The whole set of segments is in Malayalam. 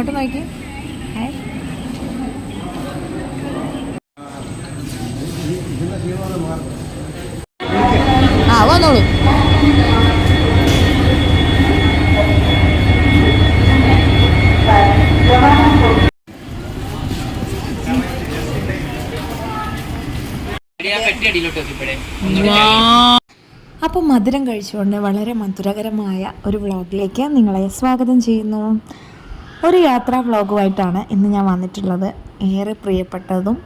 ഇങ്ങോട്ട് നോക്കി. ആ വന്നോളൂ. അപ്പോൾ മധുരം കഴിച്ചുകൊണ്ട് വളരെ മധുരകരമായ ഒരു വ്ളോഗിലേക്ക് നിങ്ങളെ സ്വാഗതം ചെയ്യുന്നു. ഒരു യാത്രാ വ്ളോഗുമായിട്ടാണ് ഇന്ന് ഞാൻ വന്നിട്ടുള്ളത്. ഏറെ പ്രിയപ്പെട്ടതും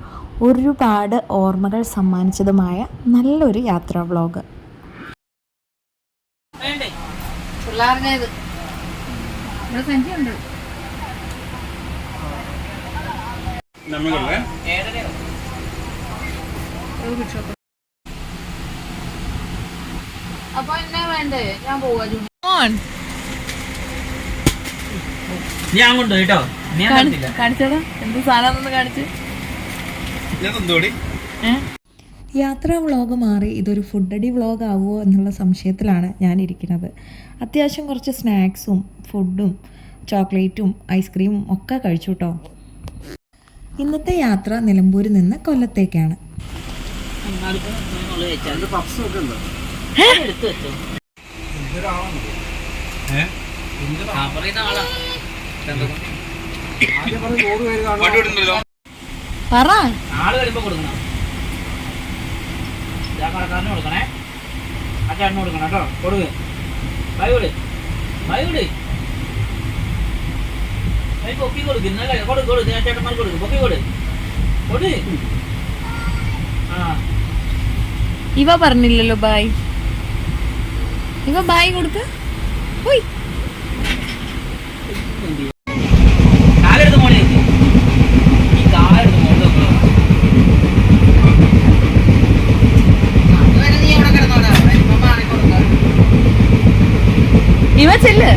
ഒരുപാട് ഓർമ്മകൾ സമ്മാനിച്ചതുമായ നല്ലൊരു യാത്രാ വ്ളോഗ് അപ്പൊ എന്നാ വേണ്ടേ? ഞാൻ പോവാ ഞാൻ കൊണ്ടു കേട്ടോ? ഞാൻ തരത്തില്ല കാണിച്ചോടാ എന്ത് സാധനം കാണിച്ച്. യാത്രാ വ്ളോഗ് മാറി ഇതൊരു ഫുഡടി വ്ളോഗ് ആവുമോ എന്നുള്ള സംശയത്തിലാണ് ഞാൻ ഇരിക്കുന്നത് അത്യാവശ്യം കുറച്ച് സ്നാക്സും ഫുഡും ചോക്ലേറ്റും ഐസ്ക്രീമും ഒക്കെ കഴിച്ചു കേട്ടോ ഇന്നത്തെ യാത്ര നിലമ്പൂരിൽ നിന്ന് കൊല്ലത്തേക്കാണ്. എടുത്തു പറ. ആൾ വരുമ്പോ കൊടുക്കണം. കടക്കാരന് കൊടുക്കണേ. ആ ചേട്ടന് കൊടുക്കണം കേട്ടോ. കൊടുക്ക്. ബൈ കൊടു ബൈ ബൈ പൊക്കി കൊടുക്ക്. ഇന്നലെ കൊടു കൊടു ഞാൻ ചേട്ടന്മാർ കൊടുക്ക്. പൊക്കി കൊടു കൊടു ആ. ഇവ പറഞ്ഞില്ലല്ലോ ബായ് ഇവ ബായ് കൊടുക്ക്. പോയി. ചെല്ല്?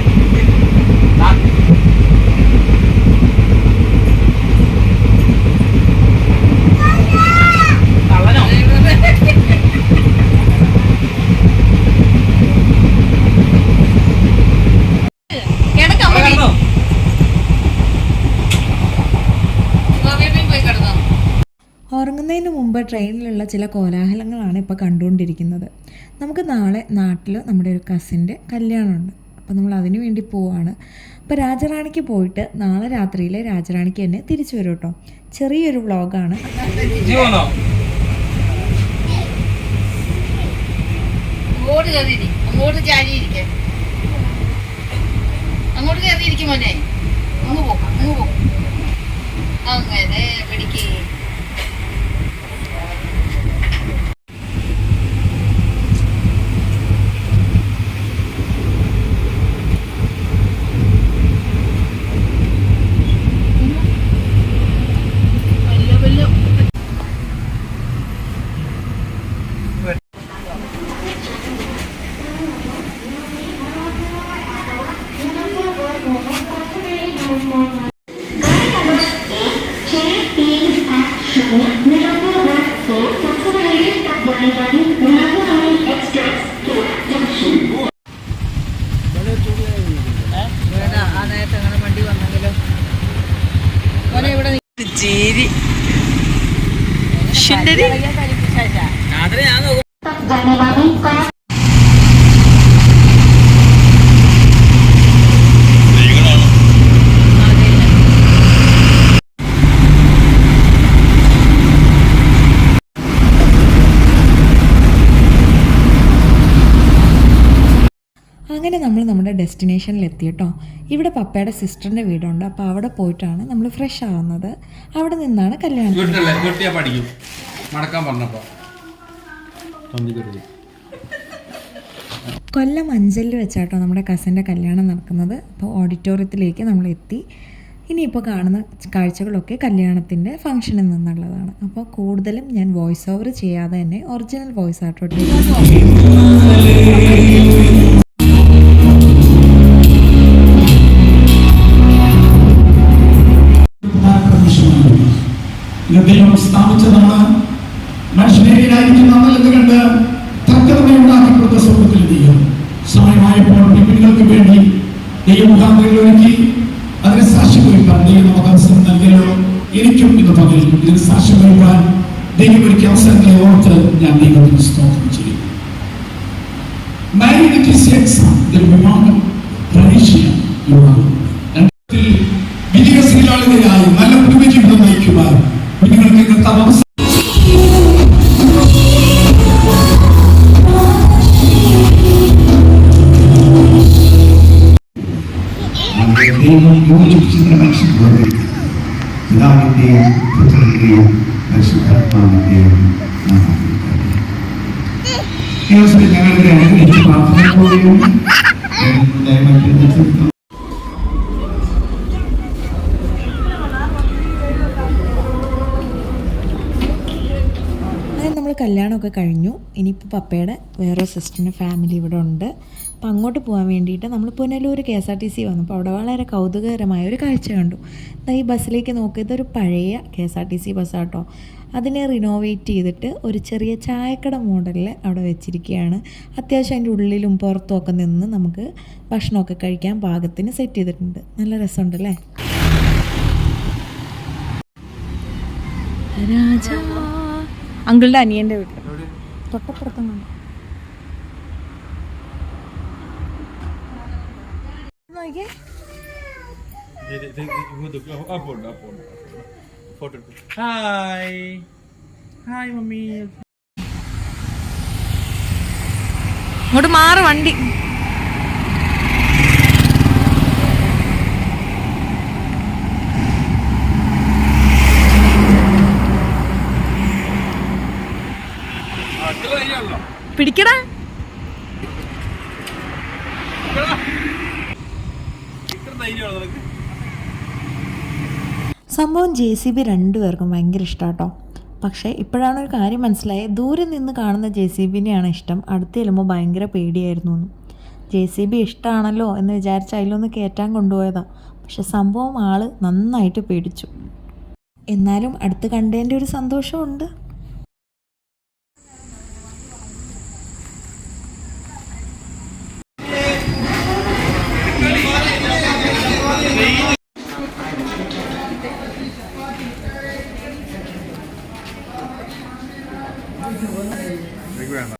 ഉറങ്ങുന്നതിന് മുമ്പ് ട്രെയിനിലുള്ള ചില കോലാഹലങ്ങളാണ് ഇപ്പോൾ കണ്ടുകൊണ്ടിരിക്കുന്നത്. നമുക്ക് നാളെ നാട്ടിൽ നമ്മുടെ ഒരു കസിന്റെ കല്യാണമുണ്ട്. അപ്പോൾ നമ്മൾ അതിനു വേണ്ടി പോവാണ്. അപ്പോൾ രാജറാണിക്ക് പോയിട്ട് നാളെ രാത്രിയിൽ രാജറാണിക്ക് തന്നെ തിരിച്ചു വരും കേട്ടോ ചെറിയൊരു വ്ളോഗാണ്? അങ്ങോട്ട് കയറിയിരി അങ്ങോട്ട് കയറിയിരിക്കും മോനെ. അങ്ങ് പോക്കാം അങ്ങ് പോക്കാം അങ്ങനെ പിടിക്കേ വല്ല വല്ല ആ നേരത്തെ അങ്ങനെ വണ്ടി വന്നെങ്കിലോ മോനെ ഇവിടെ ചേരി രാത്രി ഞാൻ നോക്കും അങ്ങനെ നമ്മൾ നമ്മുടെ ഡെസ്റ്റിനേഷനിൽ എത്തി കേട്ടോ ഇവിടെ പപ്പയുടെ സിസ്റ്ററിന്റെ വീടുണ്ട്. അപ്പോൾ അവിടെ പോയിട്ടാണ് നമ്മൾ ഫ്രഷ് ആവുന്നത്. അവിടെ നിന്നാണ് കല്യാണം പഠിക്കും. മടക്കാൻ കൊല്ലം അഞ്ചലിൽ വെച്ചാട്ടോ നമ്മുടെ കസിന്റെ കല്യാണം നടക്കുന്നത്. അപ്പോൾ ഓഡിറ്റോറിയത്തിലേക്ക് നമ്മൾ എത്തി. ഇനിയിപ്പോൾ കാണുന്ന കാഴ്ചകളൊക്കെ കല്യാണത്തിന്റെ ഫംഗ്ഷനിൽ നിന്നുള്ളതാണ്. അപ്പോൾ കൂടുതലും ഞാൻ വോയിസ് ഓവർ ചെയ്യാതെ തന്നെ ഒറിജിനൽ വോയിസ് ആട്ടോ ഇത് സ്ഥാപിച്ചതാണ്. മനുഷ്യനെതിരായിരിക്കും നമ്മളെന്ന് കണ്ട് തർക്കതമേ ഉണ്ടാക്കി കൊടുത്ത സ്വർഗത്തിൽ ദൈവം സമയമായപ്പോൾ ദൈവമുഖാന്തരങ്ങൾ ഒരുക്കി അതിനെ സാക്ഷ്യം വഹിപ്പാൻ ദൈവം നമുക്ക് അവസരം നൽകിയല്ലോ. എനിക്കും ഇന്ന് പകരും ഇതിന് സാക്ഷ്യം വഹിപ്പാൻ ദൈവം ഒരുക്കിയ അവസരങ്ങളെ ഓർത്ത് ഞാൻ ദൈവത്തിന് സ്തോത്രം ചെയ്യും സെക്സ് അങ്ങനെ നമ്മൾ കല്യാണമൊക്കെ കഴിഞ്ഞു. ഇനിയിപ്പോൾ പപ്പയുടെ വേറെ സിസ്റ്ററിന്റെ ഫാമിലി ഇവിടെ ഉണ്ട്. അപ്പോൾ അങ്ങോട്ട് പോകാൻ വേണ്ടിയിട്ട് നമ്മൾ Punalur K S R T C വന്നു. അപ്പോൾ അവിടെ വളരെ കൗതുകകരമായ ഒരു കാഴ്ച കണ്ടു. ഈ ബസ്സിലേക്ക് നോക്കിയത് ഒരു പഴയ K S R T C ബസ്സാട്ടോ അതിനെ റിനോവേറ്റ് ചെയ്തിട്ട് ഒരു ചെറിയ ചായക്കട മോഡലിൽ അവിടെ വെച്ചിരിക്കുകയാണ്. അത്യാവശ്യം അതിന്റെ ഉള്ളിലും പുറത്തും ഒക്കെ നിന്ന് നമുക്ക് ഭക്ഷണമൊക്കെ കഴിക്കാൻ പാകത്തിന് സെറ്റ് ചെയ്തിട്ടുണ്ട്. നല്ല രസമുണ്ടല്ലേ? രാജാ. അങ്കിളുടെ അനിയന്റെ വീട്ടിൽ തൊട്ടപ്പുറത്തും കണ്ടു എടുക്കും ഹായ് ഹായ് മമ്മി. ഇങ്ങോട്ട് മാറ് വണ്ടി. പിടിക്കടാ. സംഭവം ജെ സി ബി രണ്ടുപേർക്കും ഭയങ്കര ഇഷ്ടമാട്ടോ പക്ഷേ ഇപ്പോഴാണ് ഒരു കാര്യം മനസ്സിലായത് ദൂരെ നിന്ന് കാണുന്ന ജെ സി ബിനെയാണ് ഇഷ്ടം. അടുത്ത് ചെല്ലുമ്പോൾ ഭയങ്കര പേടിയായിരുന്നു. ജെ സി ബി ഇഷ്ടമാണല്ലോ എന്ന് വിചാരിച്ച് അതിലൊന്ന് കയറ്റാൻ കൊണ്ടുപോയതാണ് പക്ഷെ സംഭവം ആൾ നന്നായിട്ട് പേടിച്ചു. എന്നാലും അടുത്ത് കണ്ടതിന്റെ ഒരു സന്തോഷമുണ്ട്